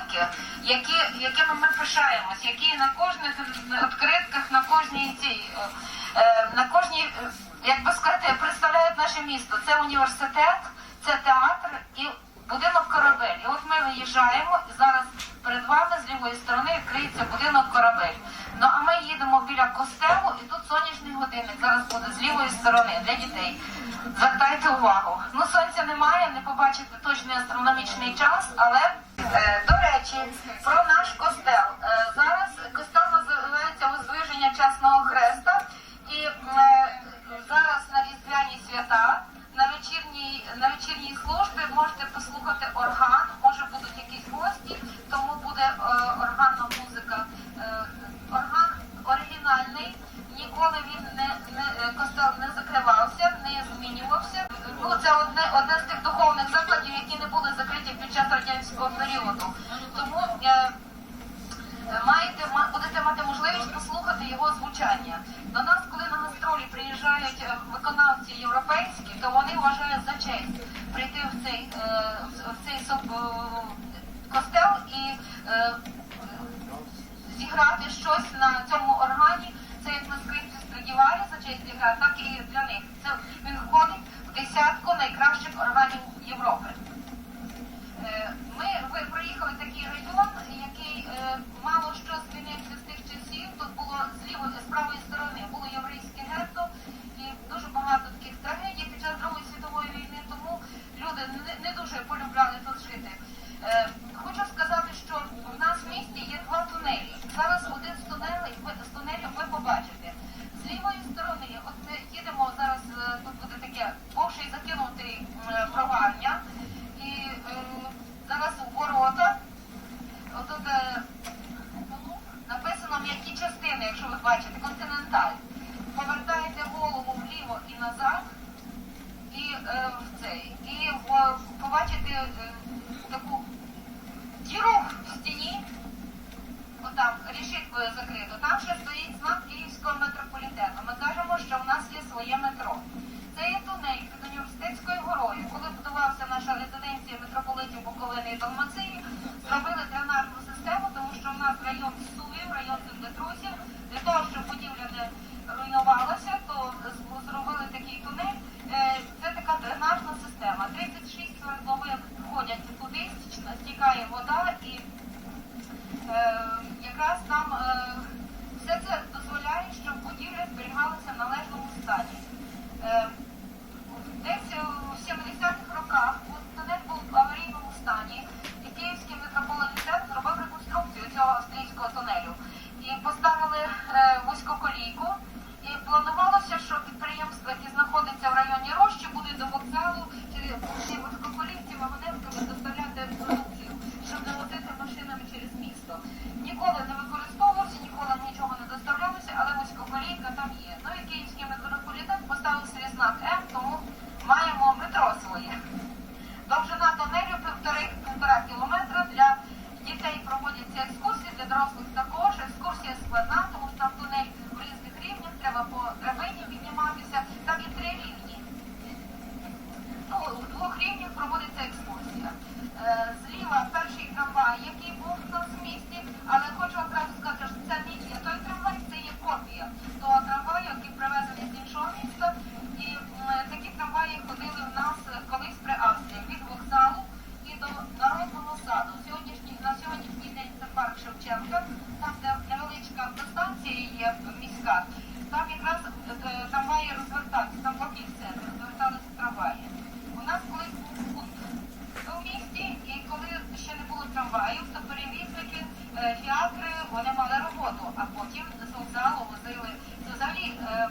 будинки, які, якими ми пишаємось, які на кожних відкритках, на кожній цій, е, е, на кожній, е, як би сказати, представляють наше місто. Це університет, це театр і будинок корабель. І от ми виїжджаємо, і зараз перед вами з лівої сторони відкриється будинок корабель. Ну а ми їдемо біля костелу, і тут сонячний годинник зараз буде з лівої сторони для дітей. Звертайте увагу. Ну сонця немає, не побачите точний астрономічний час, але до речі, про наш костел. Е, зараз костел називається Возвиження Чесного послухати звучання. До нас, коли на гастролі приїжджають е, виконавці європейські, то вони вважають за честь прийти в цей, е, в- цей е, костел і зіграти щось на цьому органі. Це як на скрипці Страдіварі за честь зіграти, так і для них. Це він входить в десятку найкращих органів Європи. Е, Ми ви проїхали такий район, який е, мало що змінився з тих часів. Тут було з лівої з правої сторони було єврейське гетто і дуже багато таких трагедій під час Другої світової війни. Тому люди не, не дуже полюбляли тут жити. Е, Хочу сказати, що в нас в місті є два тунелі. Зараз один з тунелей, ви з тунелів ви побачите. З лівої сторони, от ми їдемо зараз. е, Таке бувший закинутий е. І е, зараз у ворота. Отут е, написано м'які частини, якщо ви бачите, континенталь. Повертаєте голову вліво і назад, і е, в цей. І побачите е, таку діру в стіні. Отам решіткою закрито. Там ще стоїть знак Київського метрополітену. Ми кажемо, що в нас є своє метро. Це є тунель під університетською горою. Коли будувався наша резиденція митрополитів Буковини і Далмації, зробили дренажну систему, тому що в нас район Сувів, район землетрусів. Для того, щоб будівля не руйнувалася, то зробили такий тунель. Е, Це така дренажна система. 36 свердловин входять туди, стікає вода і Е, якраз там е, все це дозволяє, щоб будівля зберігалася в належному стані. поставили е, вузьку колійку. І планувалося, що підприємство, яке знаходиться в районі Рощі, буде до вокзалу через вузькоколійці вагонетками доставляти продукцію, щоб не возити машинами через місто. Ніколи не використовувався, ніколи нічого не доставлялося, але вузькоколійка там є. Ну і київський метрополітен поставив свій знак М, тому маємо метро своє. Довжина тонелю півтора кілометра. Е, фіакри, е, вони мали роботу, а потім з вокзалу возили. Взагалі е,